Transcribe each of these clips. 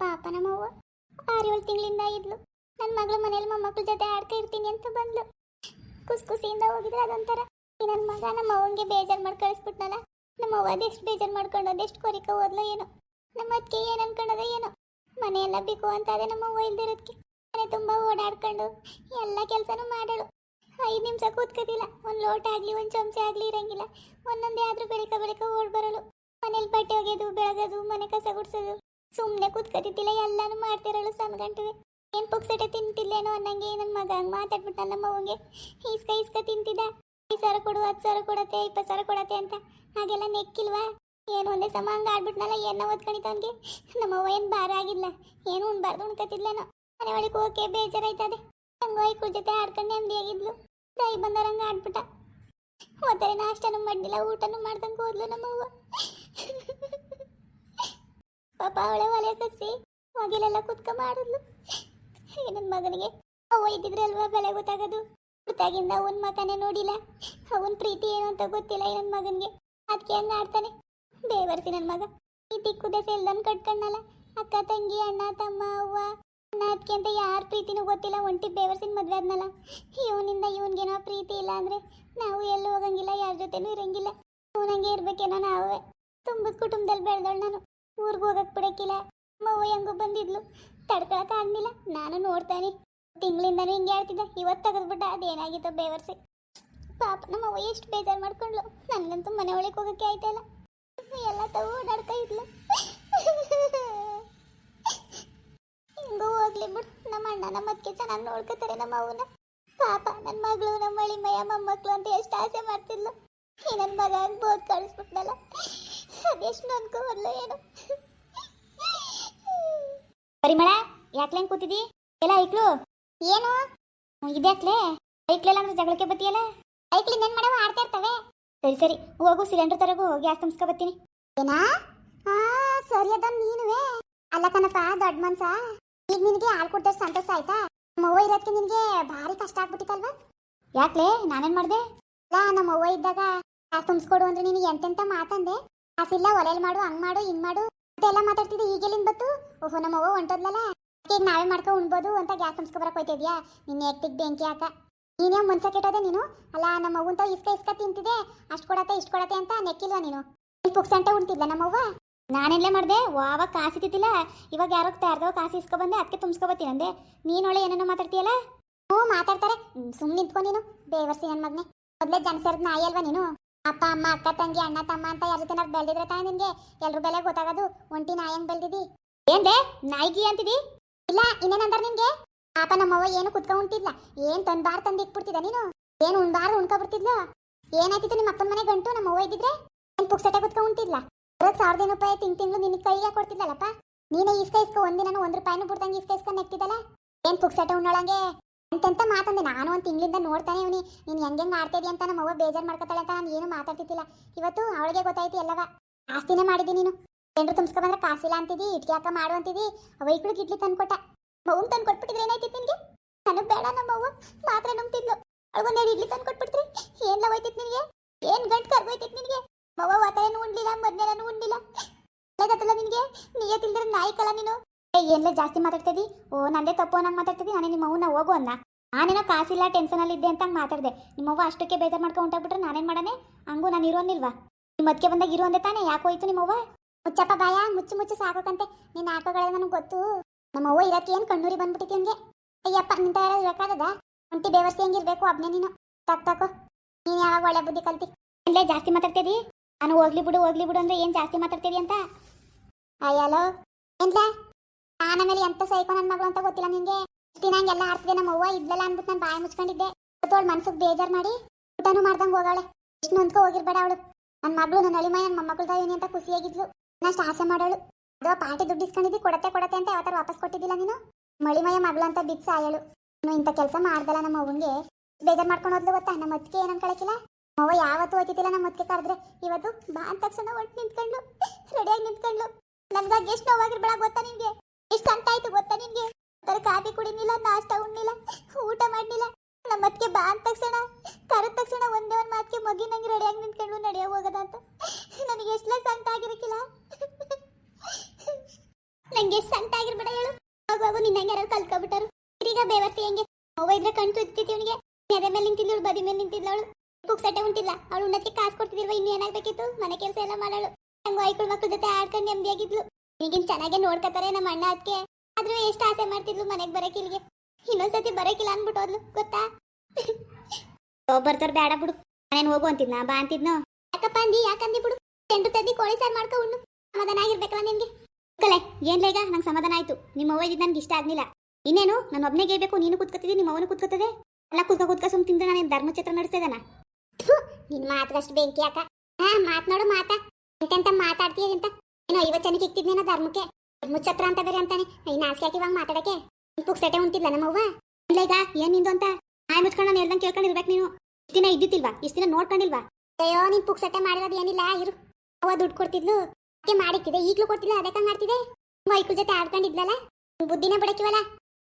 ಪಾಪ ನಮ್ಮವ್ವ. ಆರು ಏಳು ತಿಂಗಳಿಂದ ಇದ್ಲು. ನನ್ನ ಮಗಳು ಮನೇಲಿ ಮೊಮ್ಮಕ್ಳ ಜೊತೆ ಆಡ್ತಾ ಇರ್ತೀನಿ ಅಂತ ಬಂದ್ಲು. ಕುಸ್ ಖುಷಿಯಿಂದ ಹೋಗಿದ್ರೆ ಅದೊಂಥರ. ನನ್ನ ಮಗ ನಮ್ಮ ಅವನಿಗೆ ಬೇಜಾರು ಮಾಡಿ ಕಳಿಸ್ಬಿಟ್ನಲ್ಲ? ನಮ್ಮವ್ವ ಅದೆಷ್ಟು ಬೇಜಾರು ಮಾಡ್ಕೊಂಡು ಅದೆಷ್ಟು ಕೊರಿಕ ಹೋದ್ಲು ಏನೋ. ನಮ್ಮ ಅದಕ್ಕೆ ಏನು ಅನ್ಕೊಂಡದ ಏನೋ. ಮನೆಯೆಲ್ಲ ಬೇಕು ಅಂತ ಅದೇ ನಮ್ಮ ಅವ್ವ ಇಲ್ದಿರೋದಕ್ಕೆ ಮನೆ ತುಂಬ ಓಡಾಡ್ಕೊಂಡು ಎಲ್ಲ ಕೆಲಸನೂ ಮಾಡಳು. ಐದು ನಿಮಿಷ ಕೂತ್ಕೋದಿಲ್ಲ ಒಂದು ಲೋಟ ಆಗಲಿ, ಒಂದು ಚಮಚ ಆಗಲಿ ಇರಂಗಿಲ್ಲ. ಒಂದೊಂದೇ ಆದರೂ ಬೆಳಿಕ ಬೆಳಿಕ ಓಡ್ ಬರಲು ಮನೇಲಿ ಬಟ್ಟೆ ಒಗೆಯೋದು ಬೆಳಗೋದು, ಮನೆ ಕಸ ಗುಡ್ಸೋದು. ಸುಮ್ಮನೆ ಕೂತ್ಕೋತಿದ್ದಿಲ್ಲ, ಎಲ್ಲಾನು ಮಾಡ್ತಿರಳು ಸಣ್ಣ ಗಂಟುವೆ ಏನು ಪುಕ್ಸಟೆ ತಿಂತಿಲ್ಲೇನೋ ಅನ್ನಂಗೆ ನನ್ನ ಮಗ. ಹಂಗೆ ಮಾತಾಡ್ಬಿಟ್ಟ ನಮ್ಮ ಮಗಂಗೆ ಇಸ್ಕ ಇಸ್ಕ ತಿಂತಿದ್ದ. ಐದು ಸಾವಿರ ಕೊಡು, ಹತ್ತು ಸಾವಿರ ಕೊಡತ್ತೆ, ಇಪ್ಪತ್ತು ಸಾವಿರ ಕೊಡತ್ತೆ ಅಂತ. ಹಾಗೆಲ್ಲ ನೆಕ್ಕಿಲ್ವಾ? ಏನು ಒಂದೇ ಸಮ ಹಂಗೆ ಆಡ್ಬಿಟ್ನಲ್ಲ, ಏನೋ ಓದ್ಕೊಂಡಿತ್ತು ಅವನಿಗೆ? ನಮ್ಮವ್ವ ಏನು ಭಾರ ಆಗಿಲ್ಲ ಏನು ಉಣ್ಬಾರ್ದು ಉಣ್ಕತಿಲ್ಲೇನೋ ಮನೆ ಒಳಗೆ ಹೋಗಕ್ಕೆ ಬೇಜಾರಾಯ್ತದೆ. ಹಂಗ ಐಕುಳ ಜೊತೆ ಆಡ್ಕೊಂಡು ತಾಯಿ ಬಂದರಂಗ ಆಡ್ಬಿಟ್ಟ. ಹೋದರೆ ನಾಷ್ಟನೂ ಮಾಡಿಲ್ಲ ಊಟನೂ ಮಾಡ್ದಂಗೆ ಹೋದ್ಲು ನಮ್ಮವ್ವ ಪಾಪ ಅವಳೆ ಒಲೆ ಕಸಿ ಮಗಿಲೆಲ್ಲ ಕುತ್ಕ ಮಾಡಿದ್ಲು. ನನ್ನ ಮಗನಿಗೆ ಅವ್ವ ಇದ್ದಿದ್ರೆ ಅಲ್ವಾ ಬೆಲೆ ಗೊತ್ತಾಗೋದು? ಹುಟ್ಟಾಗಿಂದ ಅವನ ಮಗನೇ ನೋಡಿಲ್ಲ. ಅವನ ಪ್ರೀತಿ ಏನು ಅಂತ ಗೊತ್ತಿಲ್ಲ ನನ್ನ ಮಗನಿಗೆ. ಅದಕ್ಕೆ ಹಂಗ ಆಡ್ತಾನೆ. ಬೇವರ್ಸಿ ನನ್ನ ಮಗ. ಈ ದಿಕ್ಕು ದೆಸೆ ಎಲ್ದನ್ ಕಟ್ಕೊಂಡಲ್ಲ ಅಕ್ಕ, ತಂಗಿ, ಅಣ್ಣ, ತಮ್ಮ, ಅವ್ವ, ಅಣ್ಣ ಅದಕ್ಕೆ ಅಂತ ಯಾರ ಪ್ರೀತಿನೂ ಗೊತ್ತಿಲ್ಲ. ಒಂಟಿ ಬೇವರ್ಸಿನ ಮದ್ವೆ ಆದ್ನಲ್ಲ. ಇವನಿಂದ ಇವನ್ಗೇನೋ ಪ್ರೀತಿ ಇಲ್ಲ ಅಂದ್ರೆ ನಾವು ಎಲ್ಲೂ ಹೋಗಂಗಿಲ್ಲ, ಯಾರ ಜೊತೆನೂ ಇರಂಗಿಲ್ಲ. ಇವನಂಗೆ ಇರ್ಬೇಕೇನೋ ನಾವೇ. ತುಂಬದ ಕುಟುಂಬದಲ್ಲಿ ಬೆಳೆದವಳು ನಾನು. ಊರಿಗೆ ಹೋಗಕ್ ಬಿಡಕ್ಕಿಲ್ಲ. ಅವ್ವ ಹೆಂಗೋ ಬಂದಿದ್ಲು. ತಡ್ಕೊಳಕ್ ಆಗ್ಲಿಲ್ಲ. ನಾನು ನೋಡ್ತಾನೆ. ತಿಂಗಳಿಂದನೂ ಹಿಂಗೆ ಹೇಳ್ತಿದ್ದೆ ಇವತ್ತು ತೆಗೆದ್ಬಿಟ್ಟ. ಅದೇನಾಗಿತ್ತು ಬೇವರ್ಸಿ. ಪಾಪ ನಮ್ಮ ಅವ್ವ ಎಷ್ಟು ಬೇಜಾರು ಮಾಡ್ಕೊಂಡ್ಲು ನನಗಂತೂ ಮನೆ ಒಳಗೆ ಹೋಗಕ್ಕೆ ಆಯ್ತಾ ಇಲ್ಲ. ಎಲ್ಲ ತಗೋ ಓಡಾಡ್ತಾ ಇದ್ಲು. ಹಿಂಗೂ ಹೋಗ್ಲಿ ಬಿಡು. ನಮ್ಮ ಅಣ್ಣ ನಮ್ಮ ಅದಕ್ಕೆ ಚೆನ್ನಾಗಿ ನೋಡ್ಕೋತಾರೆ ನಮ್ಮ ಅವನ ಪಾಪ ನನ್ನ ಮಗಳು ನಮ್ಮ ಅಳಿಮಯ್ಯ ಮೊಮ್ಮಕ್ಕಳು ಅಂತ ಎಷ್ಟು ಆಸೆ ಮಾಡ್ತಿದ್ಲು. ಈ ನನ್ನ ಮಗ ಬೋದ್ ಕಳಿಸ್ಬಿಟ್ನಲ್ಲ. ಅದೆಷ್ಟು ಅನ್ಕೋವಲ್ಲ ಏನು? ಪರಿಮಳ ಯಾಕ್ಲೆ ಹಂಗ್ ಕೂತಿದಿ? ಎಲ್ಲ ಐಕ್ಳು? ಏನು? ಇದ್ಯಾಕ್ಲೆ? ಐಕ್ಲೆಲ್ಲ ಅಂದ್ರೆ ಜಗಳಕ್ಕೆ ಬತ್ತಿಯಲ್ಲ? ಐಕ್ಲಿ ನೆನ್ ಮಾಡವ ಆಡ್ತಾ ಇರ್ತವೆ? ಸರಿ ಸರಿ ಹೋಗು ಸಿಲಿಂಡರ್ ತರಗು ಗ್ಯಾಸ್ ತುಂಬಿಸ್ಕೊ ಬತ್ತೀನಿ ಏನಾ? ಆ ಸರಿ ಅದ ನೀನುವೆ. ಅಲ್ಲ ಕಣಪ್ಪ ದೊಡ್ಡ ಮನ್ಸ. ಈಗ ನಿನಗೆ ಹಾಲು ಕೊಡ್ತಾರೆ ಸಂತೋಷ ಆಯ್ತಾ? ನಮ್ಮವ್ವ ಇರೋದಕ್ಕೆ ನಿನಗೆ ಭಾರಿ ಕಷ್ಟ ಆಗ್ಬಿಟ್ಟಿತ್ತಲ್ವಾ? ಯಾಕ್ಲೆ? ನಾನೇನ್ ಮಾಡ್ದೆ? ಅಲ್ಲ ನಮ್ಮವ್ವ ಇದ್ದಾಗ ಗ್ಯಾಸ್ ತುಂಬಿಸ್ಕೊಡು ಅಂದ್ರೆ ನಿನಗೆ ಎಂತೆಂತ ಮಾತಂದೆ? ಕಾಸಿಲ್ಲ ಒಲೆಲ್ ಮಾಡು, ಹಂಗ್ ಮಾಡು, ಹಿಂಗ್ ಮಾಡು. ಅಂತೆಲ್ಲ ಮಾತಾಡ್ತಿದ್ದೆ, ಈಗೆಲ್ಲಿಂದ ಬತ್ತು ಓಹೋ ನಮ್ಮವ್ವ ಹೊಂಟದ್ಲಲ್ಲ? ಈಗ ನಾವೇ ಮಾಡ್ಕೊ ಉಣ್ಬೋದು ಅಂತ ಗ್ಯಾಸ್ ತುಂಬಿಸ್ಕೊ ಬರಕ್ ಹೋಯ್ತಿದ್ಯಾ? ನಿನ್ನ ಎತ್ತಿಗೆ ಬೆಂಕಿ ಹಾಕ. ನೀನೇ ಮನ್ಸ ಕೆಟ್ಟೋದೆ ನೀನು? ಅಲ್ಲ, ನಮ್ಮ ಅವ್ವಂತ ಇಸ್ಕ ಇಸ್ಕ ತಿಂತಿದೆ ಅಷ್ಟು ಕೊಡತ್ತೆ, ಇಷ್ಟು ಕೊಡತ್ತೆ ಅಂತ ನೆಕ್ಕಿಲ್ವಾ ನೀನು? ಪುಕ್ಸಂಟೆ ಉಣ್ತಿದ್ಲ ನಮ್ಮವ್ವ ನಾನೆಲ್ಲೇ ಮಾಡ್ದೆ, ವಾವ ಕಾಸು ತಿತ್ತಿಲ್ಲ ಇವಾಗ ಯಾರೋ ಯಾರ್ದೋ ಕಾಸು ಇಸ್ಕೊ ಬಂದೆ ಅದಕ್ಕೆ ತುಂಬಿಸ್ಕೊ ಬತ್ತೀನಿ ಅಂದೆ. ನೀನೊಳೆ ಏನೇನೋ ಮಾತಾಡ್ತೀಯಲ್ಲ? ಹ್ಞೂ, ಮಾತಾಡ್ತಾರೆ. ಸುಮ್ಮನೆ ನಿಂತ್ಕೊ ನೀನು. ಬೇವರ್ಸಿ ನನ್ನ ಮಗನೆ. ಮೊದಲೇ ಜನ ಸೇರಿದ ನಾಯಿ ಅಲ್ವಾ ನೀನು? ಅಪ್ಪ, ಅಮ್ಮ, ಅಕ್ಕ, ತಂಗಿ, ಅಣ್ಣ, ತಮ್ಮ ಅಂತ ಯಾರ ಜೊತೆ ನಾವು ಬೆಳೆದಿದ್ರೆ ತಾನೇ ನಿಮ್ಗೆ? ಎಲ್ರು ಬೆಲೆ ಗೊತ್ತಾಗೋದು. ಒಂಟಿ ನಾಯಿ ಹೆಂಗ್ ಬೆಳ್ದಿದಿ? ಏನ್ದೆ ನಾಯಿಗಿ ಅಂತಿದಿ? ಇಲ್ಲ, ಇನ್ನೇನಂದಾರ ನಿಮ್ಗೆ? ಪಾಪ ನಮ್ಮವ್ವ ಏನು ಕುತ್ಕೊಂಡ್ ಉಂಟಿದ್ಲ ಏನ್ ತಂದ್ಬಾರ್ ತಂದು ಇಟ್ಬಿಡ್ತಿದ್ದ ನೀನು? ಏನು ಉಣ್ಬಾರ್ ಉಣ್ಕೊಬಿಡ್ತಿದ್ಲು? ಏನಾಯ್ತಿತ್ತು ನಿಮ್ಮ ಅಪ್ಪನ ಮನೆ ಗಂಟು ನಮ್ಮವ್ವ ಇದ್ದಿದ್ರೆ? ಏನ್ ಪುಕ್ಸಟೆ ಕುತ್ಕೊಂಡ್ ಉಂಟಿದ್ಲ ಸಾವಿರದ ಏನು ರೂಪಾಯಿ ತಿಂಗ್ ತಿಂಗಳು ನಿನ್ನ ಕೈಗೆ ಕೊಡ್ತಿದ್ಲಲ್ಲಪ್ಪ? ನೀನೇ ಇಸ್ಕ ಇಸ್ಕ ಒಂದಿನ ಒಂದ್ ರೂಪಾಯಿನೂ ಬಿಡ್ದಂಗೆ ಇಸ್ಕ ಇಸ್ಕ ನೆಕ್ತಿದ್ದಲ್ಲ? ಏನ್ ಪುಕ್ಸಟೆ ಉಣ್ಣೊಳಂಗೆ? ಅಂತಂತ ಮಾತಂದೆ? ನಾನು ಒಂದು ತಿಂಗಳಿಂದ ನೋಡ್ತಾನೆ ಇವನಿ. ನೀನು ಹೆಂಗೆ ಆಡ್ತಿದ್ಯ ಅಂತ ನಮ್ಮ ಅವ್ವ ಬೇಜಾರು ಮಾಡ್ಕೊತಾಳೆ ಅಂತ ನಾನು ಏನು ಮಾತಾಡ್ತಿದ್ದಿಲ್ಲ. ಇವತ್ತು ಅವಳಿಗೆ ಗೊತ್ತಾಯ್ತು ಎಲ್ಲವ. ಆಸ್ತಿನೇ ಮಾಡಿದಿ ನೀನು. ಹೆಂಡ್ರು ತುಂಬಿಸ್ಕೊ ಬಂದ್ರೆ ಕಾಸಿಲ್ಲ ಅಂತಿದ್ದಿ ಇಟ್ಕೆ ಹಾಕ ಮಾಡು ಅಂತಿದ್ದಿ ಅವ ಇಟ್ಲಿಗೆ ಇಡ್ಲಿ ತಂದ್ಕೊಟ್ಟ. ಮೌನ್ ತಂದು ಕೊಟ್ಬಿಟ್ಟಿದ್ರೆ ಏನಾಯ್ತಿತ್ತು ನಿನಗೆ? ನನಗೆ ಬೇಡ ನಮ್ಮ ಅವ್ವ. ಮಾತ್ರ ನುಂಗ್ತಿದ್ಲು ಅವಳಗೊಂದೆರಡು ಇಡ್ಲಿ ತಂದು ಕೊಟ್ಬಿಟ್ರಿ ಏನ್ ಹೋಯ್ತಿತ್ತು ನಿನಗೆ? ಏನ್ ಗಂಟು ಕರ್ಗೋಯ್ತಿತ್ತು ನಿನಗೆ? ಮವ್ವ ವಾತಾಯನೂ ಉಂಡ್ಲಿಲ್ಲ ಮಧ್ಯಾಹ್ನನೂ ಉಂಡಿಲ್ಲ ಗೊತ್ತಲ್ಲ ನಿನಗೆ? ನೀಯತ್ತಿಲ್ದ್ರೆ ನಾಯಿ ಕಲ ನೀನು. ಏನ್ಲೆ ಜಾಸ್ತಿ ಮಾತಾಡ್ತಿದಿ? ಓ, ನಂದೇ ತಪ್ಪು ಅನ್ನಂಗೆ ಮಾತಾಡ್ತಿದಿ? ನಾನೇ ನಿಮ್ಮ ಅವ್ವನ ಹೋಗು ಅನ್ನ ನಾನೇನೋ ಕಾಸಿಲ್ಲ ಟೆನ್ಷನ್ ಅಲ್ಲಿ ಇದ್ದೆ ಅಂತ ಮಾತಾಡಿದೆ. ನಿಮ್ಮವ್ವ ಅಷ್ಟಕ್ಕೆ ಬೇಜಾರ್ ಮಾಡ್ಕೊಂಡು ಹೊಂಟೋಗ್ಬಿಟ್ರೆ ನಾನೇನ್ ಮಾಡನೆ? ಹಂಗೂ ನಾನು ಇರೋನಿಲ್ವಾ ನಿಮ್ಮ ಅದಕ್ಕೆ ಬಂದಾಗ ಇರೋ ಅಂದೆ ತಾನೇ? ಯಾಕೆ ಹೋಯ್ತು ನಿಮ್ಮವ್ವ ಮುಚ್ಚಪ್ಪ ಬಾಯ, ಮುಚ್ಚು ಮುಚ್ಚು ಸಾಕೋಕಂತೆ ನಿನ್ನ ಆಟೋಗಳೆಲ್ಲ ನನಗೆ ಗೊತ್ತು. ನಮ್ಮವ್ವ ಇರಕ್ಕೆ ಏನು ಕಣ್ಣೂರಿ ಬಂದ್ಬಿಟ್ಟಿತಿ ಹಂಗೆ ಅಯ್ಯಪ್ಪ, ನಿಂತ ಯಾರು ಇರೋಕ್ಕಾಗದ ಒಂಟಿ ಬೇವರ್ಸಿ ಹೆಂಗಿರ್ಬೇಕು ಅಬ್ನೇ ನೀನು? ತಕ್ ತಕೋ ನೀನು ಯಾವಾಗ ಒಳ್ಳೆ ಬುದ್ಧಿ ಕಲ್ತಿ? ಇಲ್ಲೇ ಜಾಸ್ತಿ ಮಾತಾಡ್ತಿದಿ? ನಾನು ಹೋಗ್ಲಿ ಬಿಡು ಹೋಗ್ಲಿ ಬಿಡು ಅಂದ್ರೆ ಏನು ಜಾಸ್ತಿ ಮಾತಾಡ್ತಿದಿ ಅಂತ? ಅಯ್ಯಲೋ? ಏನ್ಲ? ನಾನು ಆಮೇಲೆ ಎಂತ ಸೈಕೋ ನನ್ನ ಮಗಳು ಅಂತ ಗೊತ್ತಿಲ್ಲ ಇಷ್ಟ್ ದಿನ ಹಂಗೆಲ್ಲ ಆಡ್ತಿದೆ ನಮ್ಮ ಅವ್ವ, ಇದ್ಲಲ್ಲ ಅಂದ್ಬಿಟ್ಟು ನಾನು ಬಾಯಿ ಮುಚ್ಕೊಂಡಿದ್ದೆ. ಅವಳು ಮನ್ಸಿಗೆ ಬೇಜಾರು ಮಾಡಿ ಊಟನೂ ಮಾಡ್ದಂಗೆ ಹೋಗಾಳೆ. ಇಷ್ಟು ನೊಂದ್ಕೊ ಹೋಗಿರ್ಬೇಡ ಅವಳು. ನನ್ನ ಮಗಳು ನನ್ನ ಅಳಿಮೈ ನನ್ನ ಮೊಮ್ಮಗಳು ತಾಯಿ ಅಂತ ಖುಷಿಯಾಗಿದ್ಲು. ನಷ್ಟು ಆಸೆ ಮಾಡೋಳು. ಅದು ಪಾರ್ಟಿ ದುಡ್ಡು ಇಸ್ಕೊಂಡಿದ್ದಿ, ಕೊಡತ್ತೆ ಕೊಡತ್ತೆ ಅಂತ ಯಾವತ್ತಾರ ವಾಪಸ್ ಕೊಟ್ಟಿದ್ದಿಲ್ಲ ನೀನು? ಮಳಿಮಯ ಮಗಳು ಅಂತ ಬಿಕ್ಸ್ ಆಯಳು ನೀನು ಇಂಥ ಕೆಲಸ ಮಾಡ್ದಲ್ಲ ನಮ್ಮ ಅವ್ವಂಗೆ ಬೇಜಾರು ಮಾಡ್ಕೊಂಡು ಹೋದ್ಲು ಗೊತ್ತಾ? ನಮ್ಮ ಅತ್ತಿಗೆ ಏನು ಕಳಕಿಲ್ಲ ಅವ್ವ ಯಾವತ್ತು ಓದಿದ್ದಿಲ್ಲ ನಮ್ಮ ಅತ್ತಿಗೆ ಕರೆದ್ರೆ ಇವತ್ತು ಬಾ ಅಂದ ತಕ್ಷಣ ಒಟ್ಟು ನಿಂತ್ಕೊಂಡ್ಲು ರೆಡಿಯಾಗಿ ನಿಂತ್ಕೊಂಡ್ಲು ನನ್ಗಾಗಿ ಎಷ್ಟು ನೋವಾಗಿರ್ಬೇಡ ಗೊತ್ತಾ ನಿನ್ಗೆ ಎಷ್ಟು ಸಂತ ಆಯ್ತು ಗೊತ್ತಾ ನಿನ್ಗೆ? ಕಾಫಿ ಕುಡಿನಿಲ್ಲ, ನಾಷ್ಟ ಉಣ್ಣಿಲ್ಲ ಊಟ ಮಾಡಿಲ್ಲ ನಮ್ಮ ಮತ್ತೆ ಬಾ ಅಂದ ತಕ್ಷಣ, ಕರೆದ ತಕ್ಷಣ ಒಂದೇ ಒಂದು ಮಾತಿಗೆ ಮಗಿ ನಂಗೆ ರೆಡಿಯಾಗಿ ನಿಂತ್ಕೊಂಡು ನಡೆಯೋ ಹೋಗದ ಅಂತ. ನನಗೆ ಎಷ್ಟೆಲ್ಲ ಸಂತ ಆಗಿರಕ್ಕಿಲ್ಲ ನಂಗೆ ಎಷ್ಟು ಸಂತ ಆಗಿರ್ಬೇಡ ಹೇಳು. ಹೋಗು ಹೋಗು ನಿನ್ನ ಹೆಂಗೆ ಯಾರು ಕಲ್ತ್ಕೊಬಿಟ್ಟರು ಈಗ ಬೇವರ್ಸಿ ಹೆಂಗೆ? ಅವ್ವ ಇದ್ರೆ ಕಣ್ ತುತ್ತಿತಿ ಅವನಿಗೆ. ಎದೆ ಮೇಲೆ ನಿಂತಿದ್ಲು ಬದಿ ಮೇಲೆ ನಿಂತಿದ್ಲು ಅವಳು ಪುಕ್ಸಟ್ಟೆ ಉಂಟಿಲ್ಲ ಅವಳು ಉಣ್ಣಕ್ಕೆ ಕಾಸು ಕೊಡ್ತಿದ್ರು ಇನ್ನು ಏನಾಗ್ಬೇಕಿತ್ತು? ಮನೆ ಕೆಲಸ ಎಲ್ಲ ಮಾಡಳು. ಹಂಗ ಐಕಳು ಮಕ್ಕಳ ಜೊತೆ ಆಡ್ಕೊಂಡು ನೆಮ್ಮದಿಯಾಗಿದ್ಲು. ಈಗಿನ ಚೆನ್ನಾಗೆ ನೋಡ್ಕೋತಾರೆ ನಮ್ಮ ಅಣ್ಣ ಅದಕ್ಕೆ ಆದ್ರೂ ಎಷ್ಟು ಆಸೆ ಮಾಡ್ತಿದ್ಲು ಮನೆಗೆ ಬರಕ್ಕೆ ಇಲ್ಲಿಗೆ. ಇನ್ನೊಂದ್ಸತಿ ಬರಕಿಲ್ಲ ಅನ್ಬಿಟ್ಟು ಹೋದ್ಲು ಗೊತ್ತಾ ಬರ್ತಾರ ಬೇಡ ಬಿಡು. ನಾನೇನು ಹೋಗು ಅಂತಿದ್ನ? ಬಾ ಅಂತಿದ್ನೋ? ಯಾಕಪ್ಪ ಅಂದಿ? ಯಾಕಂದಿ ಬಿಡು? ಚೆಂಡು ತದ್ದಿ ಕೋಳಿ ಸಾರ್ ಮಾಡ್ಕೊ ಉಣ್ಣು. ಸಮಾಧಾನ ಆಗಿರ್ಬೇಕಲ್ಲ ನಿನ್ಗೆ ಕಲೆ ಏನ್ ಈಗ ನಂಗೆ ಸಮಾಧಾನ ಆಯ್ತು. ನಿಮ್ಮ ಅವ್ವ ಇದ್ ನನ್ಗೆ ಇಷ್ಟ ಆಗ್ಲಿಲ್ಲ. ಇನ್ನೇನು? ನಾನು ಒಬ್ನೇ ಗೇಬೇಕು ನೀನು ಕುತ್ಕೋತಿದ್ದಿ ನಿಮ್ಮ ಅವನು ಕುತ್ಕೊತದೆ? ಎಲ್ಲ ಕುತ್ಕ ಕುತ್ಕ ಸುಮ್ ತಿಂದ್ರೆ ನಾನು ಧರ್ಮಚಿತ್ರ ನಡೆಸಿದನ ನಿನ್ ಮಾತ್ಗಷ್ಟು ಬೆಂಕಿ ಯಾಕ ಹಾ ಮಾತ್ನಾಡು ಮಾತಾ. ಎಂತೆಂತ ಮಾತಾಡ್ತೀಯ ಅಂತ ಏನೋ ಐವತ್ತು ಜನಕ್ಕೆ ಇಕ್ತಿದ್ನೇನೋ ಧರ್ಮಕ್ಕೆ? ಮುಚ್ಚತ್ರ ಅಂತ ಬೇರೆ ಅಂತಾನೆ. ಈ ನಾಚಿಕೆ ಹಾಕಿ ಇವಾಗ ಮಾತಾಡಕ್ಕೆ ಪುಕ್ಸಟೆ ಉಂಟಿಲ್ಲ ನಮ್ಮವ್ವ? ಇಲ್ಲ ಈಗ, ಏನ್ ನಿಂದು ಅಂತ? ನಾಯಿ ಮುಚ್ಕೊಂಡು ನಾನು ಹೇಳ್ದಂಗೆ ಕೇಳ್ಕೊಂಡಿರ್ಬೇಕು ನೀನು. ಇಷ್ಟು ದಿನ ಇದ್ದಿತ್ತಿಲ್ವಾ? ಇಷ್ಟು ದಿನ ನೋಡ್ಕೊಂಡಿಲ್ವಾ? ಅಯ್ಯೋ, ನೀನ್ ಪುಕ್ಸಟೆ ಮಾಡಿರೋದು ಏನಿಲ್ಲ, ಇರು. ಅವ್ವ ದುಡ್ಡು ಕೊಡ್ತಿದ್ಲು. ಅದಕ್ಕೆ ಮಾಡಿಕ್ತಿದೆ ಈಗಲೂ ಕೊಡ್ತಿಲ್ಲ ಅದಕ್ಕೆ ಮಾಡ್ತಿದೆ ವೈಕುಲ್ ಜೊತೆ ಆಡ್ಕೊಂಡಿದ್ಲಲ್ಲ? ಬುದ್ಧಿನ ಬಿಡಕಿವಲ್ಲ.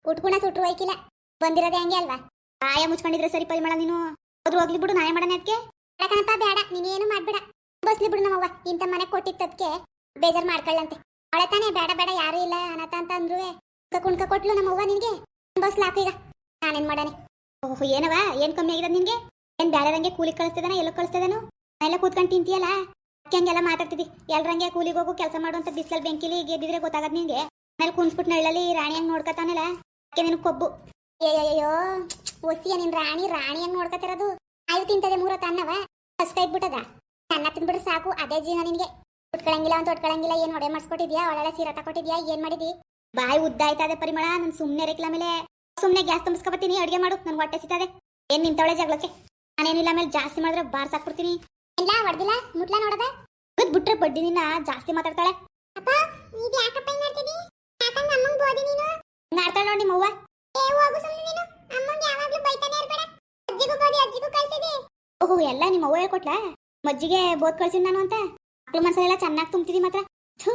ಉಟ್ಕೊಂಡ ಸುಟ್ರು ವೈಕಿಲ್ಲ ಬಂದಿರೋದೇ ಹಂಗೆ ಅಲ್ವಾ? ಆಯ ಮುಚ್ಕೊಂಡಿದ್ರೆ ಸರಿ ಪರಿಮಳ ನೀನು. ಅದ್ರ ಹೋಗ್ಲಿ ಬಿಡು, ನಾನೇ ಮಾಡೋಣ ಅದಕ್ಕೆ ಬೇಡ ನೀನೇನು ಮಾಡ್ಬೇಡ. ಬಸ್ಲಿ ಬಿಡು ನಮ್ಮವ್ವ. ಇಂಥ ಮನೆ ಕೊಟ್ಟಿದ್ದಕ್ಕೆ ಬೇಜಾರ್ ಮಾಡ್ಕೊಳ್ಳಂತೆ. ಅವಳೆ ತಾನೇ, ಬೇಡ ಬೇಡ, ಯಾರು ಇಲ್ಲ, ಅನಾಥ ಅಂತ ಅಂದ್ರು ಕುಣ್ಕ ಕೊಟ್ಲು ನಮ್ಮವ್ವ ನಿನ್ಗೆ. ಬಸ್ ಲಾಕು ಈಗ. ನಾನೇನ್ ಮಾಡಾನೆ ಓಹೋ, ಏನವ? ಏನ್ ಕಮ್ಮಿ ಆಗಿದೆ ನಿನ್ಗೆ? ಏನ್ ಬ್ಯಾರೆದಂಗೆ ಕೂಲಿ ಕಳಿಸ್ತಿದಾನ ಎಲ್ಲ ಕಳಿಸ್ತಿದಾನು? ಎಲ್ಲ ಕೂತ್ಕೊಂಡು ತಿಂತೀಯಲ್ಲ? ಅಕ್ಕಿ ಹಂಗೆಲ್ಲ ಮಾತಾಡ್ತಿದ್ದಿ. ಎಲ್ರಂಗೆ ಕೂಲಿಗೆ ಹೋಗು, ಕೆಲಸ ಮಾಡುವಂತ ಬಿಸಿಲಲ್ಲಿ ಬೆಂಕಿಲಿ ಗೆದ್ದಿದ್ರೆ ಗೊತ್ತಾಗದ್ ನಿನ್ಗೆ. ಆಮೇಲೆ ಕುಣ್ಸ್ಬಿಟ್ಟು ನಳ್ಳಲ್ಲಿ ರಾಣಿ ಹಂಗ್ ನೋಡ್ಕತಾನಲ್ಲ? ಅಕ್ಕೆ ನಿನ್ ಕೊಬ್ಬು. ಅಯ್ಯಯ್ಯೋ ಒಸಿಯ ನಿನ್ ರಾಣಿ ರಾಣಿ ಹಂಗ್ ನೋಡ್ಕತಿರೋದು. ಆಯ್ತು ತಿಂತದೆ ಮೂರ ತನ್ನವ ಫಸ್ಟ್ ಇದ್ಬಿಟ್ಟದ ಅನ್ನ ತಿನ್ಬಿಟ್ರೆ ಸಾಕು, ಅದೇ ಜೀವನ ನಿನ್ಗೆ. ಉಟ್ಕೊಳಂಗಿಲ್ಲ ಅಂತ ಉಟ್ಕೊಳಂಗಿಲ್ಲ ಏನ್ ಹೊಡೆ ಮಾಡಿಸ್ಕೊಟ್ಟಿದ್ಯಾ? ಒಳ್ಳೆ ಸೀರೆ ತಕೊಟ್ಟಿದ್ಯಾ ಏನ್ ಮಾಡಿದಿ? ಬಾಯಿ ಉದ್ದ ಆಯ್ತದೆ ಪರಿಮಳ ನನ್ ಸುಮ್ನೆ ರೇಕ್ಲ ಮೇಲೆ ಸುಮ್ನೆ ಗ್ಯಾಸ್ ತುಂಬಿಸ್ಕೊಬತ್ತೀನಿ ಅಡಿಗೆ ಮಾಡು ನನ್ ಹೊಟ್ಟೆ ಸಿಗ್ತದೆ ಏನ್ ನಿಂತವಳೆ ಜಗಳಕ್ಕೆ? ನಾನೇನಿಲ್ಲ ಮೇಲೆ ಜಾಸ್ತಿ ಮಾಡಿದ್ರೆ ಬಾರ್ ಸಾಕ್ಬಿಡ್ತೀನಿ ಇಲ್ಲ ಹೊಡ್ದಿಲ್ಲ ಮುಟ್ಲ ನೋಡದ. ಗುದ್ ಬಿಟ್ರೆ ಬಡ್ಡಿ ನಿನ್ನ ಜಾಸ್ತಿ ಮಾತಾಡ್ತಾಳೆ. ಅಪ್ಪ ಇದು ಯಾಕಪ್ಪ ಹಿಂಗ್ ಮಾಡ್ತಿದಿ ಯಾಕಂದ್ರೆ ಅಮ್ಮಂಗ್ ಬೋದಿ ನೀನು? ಹಿಂಗ್ ಆಡ್ತಾಳ ನೋಡಿ ನಿಮ್ಮವ್ವ. ಏ ಹೋಗು ಸುಮ್ಮನೆ ನೀನು. ಅಮ್ಮಂಗ್ ಯಾವಾಗ್ಲೂ ಬೈತಾನೆ ಇರ್ಬೇಡ. ಅಜ್ಜಿಗೂ ಬೋದಿ ಅಜ್ಜಿಗೂ ಕಳ್ಸಿದಿ. ಓಹೋ ಎಲ್ಲ ನಿಮ್ಮ ಅವ್ವ ಹೇಳ್ಕೊಟ್ಲಾ ಮಜ್ಜಿಗೆ ಬೋದ್ ಕಳ್ಸಿದ್ ನಾನು ಅಂತ? ಮಕ್ಳು ಮನಸ್ಸೆಲ್ಲ ಚೆನ್ನಾಗಿ ತುಂಬ್ತಿದಿ ಮಾತ್ರ. ಥು.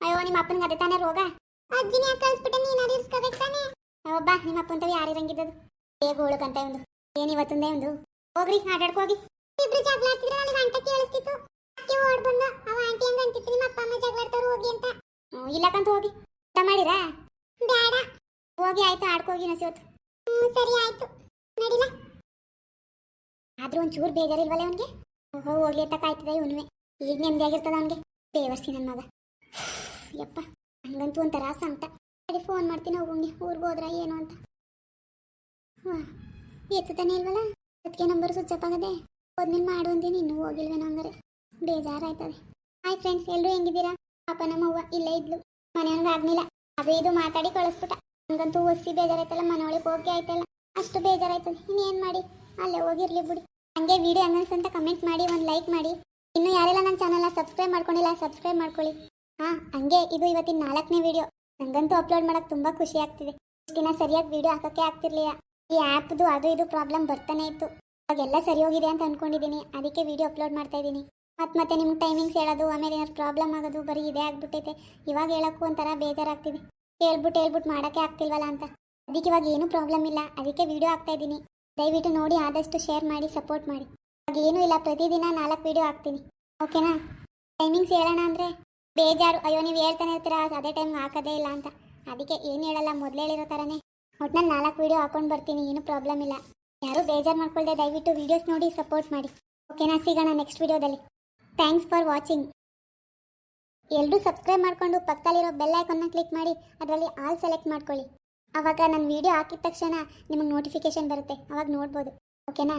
ಅಯ್ಯೋ ನಿಮ್ಮ ಅಪ್ಪನಿಗೆ ಅದೇ ತಾನೇ ರೋಗ. ಅಜ್ಜಿನ ಕಳ್ಸ್ಬಿಟ್ಟೆ? ನೀನು ಅದು ಇರ್ಸ್ಕೋಬೇಕು ತಾನೇ? ಒಬ್ಬ ನಿಮ್ಮ ಅಪ್ಪಂತವ ಯಾರಿರಂಗಿದ್ದದು ಹೇಗೆ ಹೋಳಕಂತ ಒಂದು ಏನು ಇವತ್ತೊಂದೇ ಒಂದು ಹೋಗ್ರಿ ಆಟಾಡ್ಕೋಗಿ ಇಬ್ರು ಜಗಳ ಆಡ್ತಿದ್ರೆ ನನಗೆ ಅಂಟ ಕೇಳಿಸ್ತಿತ್ತು. ಅಕ್ಕಿ ಓಡ್ ಬಂದು ಅವ ಆಂಟಿ ಹಂಗ ಅಂತಿತ್ತು? ನಿಮ್ಮ ಅಪ್ಪ ಅಮ್ಮ ಜಗಳ ಆಡ್ತಾರು ಹೋಗಿ ಅಂತ. ಇಲ್ಲಕಂತ ಹೋಗಿ. ಊಟ ಮಾಡಿರಾ? ಬೇಡ. ಹೋಗಿ ಆಯ್ತು ಆಡ್ಕೋಗಿ ನಸಿವತ್ತು ಹ್ಞೂ ಸರಿ ಆಯ್ತು. ನಡಿಲ್ಲ ಆದ್ರೂ ಒಂಚೂರು ಬೇಜಾರಿಲ್ವಲ್ಲ ಅವನಿಗೆ ಓಹೋ ಹೋಗ್ಲಿ ಅಂತ ಕಾಯ್ತದ ಇವನುವೆ. ಈಗ ನೆಮ್ಮದಿಯಾಗಿರ್ತದ ಅವನಿಗೆ. ಬೇವರ್ಸಿ ನನ್ನ ಮಗ. ಯಪ್ಪ, ಹಂಗಂತೂ ಒಂಥರ ಸಂಕಟ ಅದೇ ಫೋನ್ ಮಾಡ್ತೀನಿ ಹೋಗಂಗೆ. ಊರಿಗೆ ಹೋದ್ರ ಏನು ಅಂತ. ಹಾಂ, ಎತ್ತುತ್ತಾನೆ ಇಲ್ವಲ್ಲ? ಅದಕ್ಕೆ ನಂಬರ್ ಸ್ವಿಚ್ ಆಗದೆ. ಹೋದ್ಮೇಲೆ ಮಾಡು ಅಂತೀನಿ ಇನ್ನೂ ಹೋಗಿಲ್ವೇನೋ ಹಂಗಾರೆ. ಬೇಜಾರಾಯ್ತದೆ. ಹಾಯ್ ಫ್ರೆಂಡ್ಸ್ ಎಲ್ಲರೂ ಹೆಂಗಿದ್ದೀರಾ? ಪಾಪ ನಮ್ಮ ಅವ್ವ ಇಲ್ಲೇ ಇದ್ಲು. ಮನೆಯವ್ನಿಗೆ ಆಗ್ಲಿಲ್ಲ. ಅದು ಇದು ಮಾತಾಡಿ ಕಳಿಸ್ಬಿಟ್ಟ. ಹಂಗಂತೂ ಒಸಿ ಬೇಜಾರಾಯ್ತಲ್ಲ ಮನೆಯೊಳಗೆ ಹೋಗಿ ಆಯ್ತಲ್ಲ. ಅಷ್ಟು ಬೇಜಾರಾಯ್ತದೆ. ಇನ್ನೇನು ಮಾಡಿ? ಅಲ್ಲೇ ಹೋಗಿರ್ಲಿ ಬಿಡಿ. ಹಂಗೆ ವಿಡಿಯೋ ಹೆಂಗನ್ಸ್ ಅಂತ ಕಮೆಂಟ್ ಮಾಡಿ, ಒಂದು ಲೈಕ್ ಮಾಡಿ. ಇನ್ನು ಯಾರೆಲ್ಲ ನನ್ನ ಚಾನಲ್ನ ಸಬ್ಸ್ಕ್ರೈಬ್ ಮಾಡ್ಕೊಂಡಿಲ್ಲ ಸಬ್ಸ್ಕ್ರೈಬ್ ಮಾಡ್ಕೊಳ್ಳಿ. ಹಾ, ಹಂಗೆ ಇದು ಇವತ್ತಿನ ನಾಲ್ಕನೇ ವಿಡಿಯೋ ನನಗಂತೂ ಅಪ್ಲೋಡ್ ಮಾಡೋಕ್ಕೆ ತುಂಬ ಖುಷಿ ಆಗ್ತಿದೆ. ಇಷ್ಟು ದಿನ ಸರಿಯಾಗಿ ವಿಡಿಯೋ ಹಾಕೋಕ್ಕೆ ಆಗ್ತಿರ್ಲಿಲ್ಲ. ಈ ಆ್ಯಪ್ದು ಅದು ಇದು ಪ್ರಾಬ್ಲಮ್ ಬರ್ತಾನೆ ಇತ್ತು. ಅವಾಗೆಲ್ಲ ಸರಿ ಹೋಗಿದೆ ಅಂತ ಅಂದ್ಕೊಂಡಿದ್ದೀನಿ ಅದಕ್ಕೆ ವಿಡಿಯೋ ಅಪ್ಲೋಡ್ ಮಾಡ್ತಾ ಇದ್ದೀನಿ ಮತ್ತೆ ಮತ್ತೆ ನಿಮ್ಗೆ ಟೈಮಿಂಗ್ಸ್ ಹೇಳೋದು, ಆಮೇಲೆ ಏನಾದ್ರು ಪ್ರಾಬ್ಲಮ್ ಆಗೋದು, ಬರೀ ಇದೇ ಆಗ್ಬಿಟ್ಟೈತೆ. ಇವಾಗ ಹೇಳೋಕ್ಕೂ ಒಂಥರ ಬೇಜಾರಾಗ್ತಿದೆ. ಹೇಳ್ಬಿಟ್ಟು ಹೇಳ್ಬಿಟ್ಟು ಮಾಡೋಕ್ಕೆ ಆಗ್ತಿಲ್ವಲ್ಲ ಅಂತ. ಅದಕ್ಕೆ ಇವಾಗ ಏನೂ ಪ್ರಾಬ್ಲಮ್ ಇಲ್ಲ. ಅದಕ್ಕೆ ವಿಡಿಯೋ ಹಾಕ್ತಾ ಇದ್ದೀನಿ ದಯವಿಟ್ಟು ನೋಡಿ ಆದಷ್ಟು ಶೇರ್ ಮಾಡಿ, ಸಪೋರ್ಟ್ ಮಾಡಿ. ಏನೂ ಇಲ್ಲ, ಪ್ರತಿದಿನ ನಾಲ್ಕು ವಿಡಿಯೋ ಹಾಕ್ತೀನಿ. ಓಕೆನಾ ಟೈಮಿಂಗ್ಸ್ ಹೇಳೋಣ ಅಂದರೆ ಬೇಜಾರು. ಅಯ್ಯೋ, ನೀವು ಹೇಳ್ತಾನೆ ಇರ್ತೀರಾ, ಅದೇ ಟೈಮ್ ಹಾಕೋದೇ ಇಲ್ಲ ಅಂತ. ಅದಕ್ಕೆ ಏನು ಹೇಳಲ್ಲ, ಮೊದಲು ಹೇಳಿರೋ ಥರನೇ ಒಟ್ನಲ್ಲಿ ನಾಲ್ಕು ವೀಡಿಯೋ ಹಾಕೊಂಡು ಬರ್ತೀನಿ, ಏನು ಪ್ರಾಬ್ಲಮ್ ಇಲ್ಲ. ಯಾರು ಬೇಜಾರು ಮಾಡ್ಕೊಳ್ದೆ, ದಯವಿಟ್ಟು ವೀಡಿಯೋಸ್ ನೋಡಿ, ಸಪೋರ್ಟ್ ಮಾಡಿ. ಓಕೆನಾ ಸಿಗೋಣ ನೆಕ್ಸ್ಟ್ ವೀಡಿಯೋದಲ್ಲಿ ಥ್ಯಾಂಕ್ಸ್ ಫಾರ್ ವಾಚಿಂಗ್ ಎಲ್ಲರೂ ಸಬ್ಸ್ಕ್ರೈಬ್ ಮಾಡಿಕೊಂಡು ಪಕ್ಕದಲ್ಲಿರೋ ಬೆಲ್ ಐಕನ್ನ ಕ್ಲಿಕ್ ಮಾಡಿ, ಅದರಲ್ಲಿ ಆಲ್ ಸೆಲೆಕ್ಟ್ ಮಾಡ್ಕೊಳ್ಳಿ. ಆವಾಗ ನಾನು ವೀಡಿಯೋ ಹಾಕಿದ ತಕ್ಷಣ ನಿಮಗೆ ನೋಟಿಫಿಕೇಶನ್ ಬರುತ್ತೆ. ಅವಾಗ ನೋಡ್ಬೋದು. ಓಕೆನಾ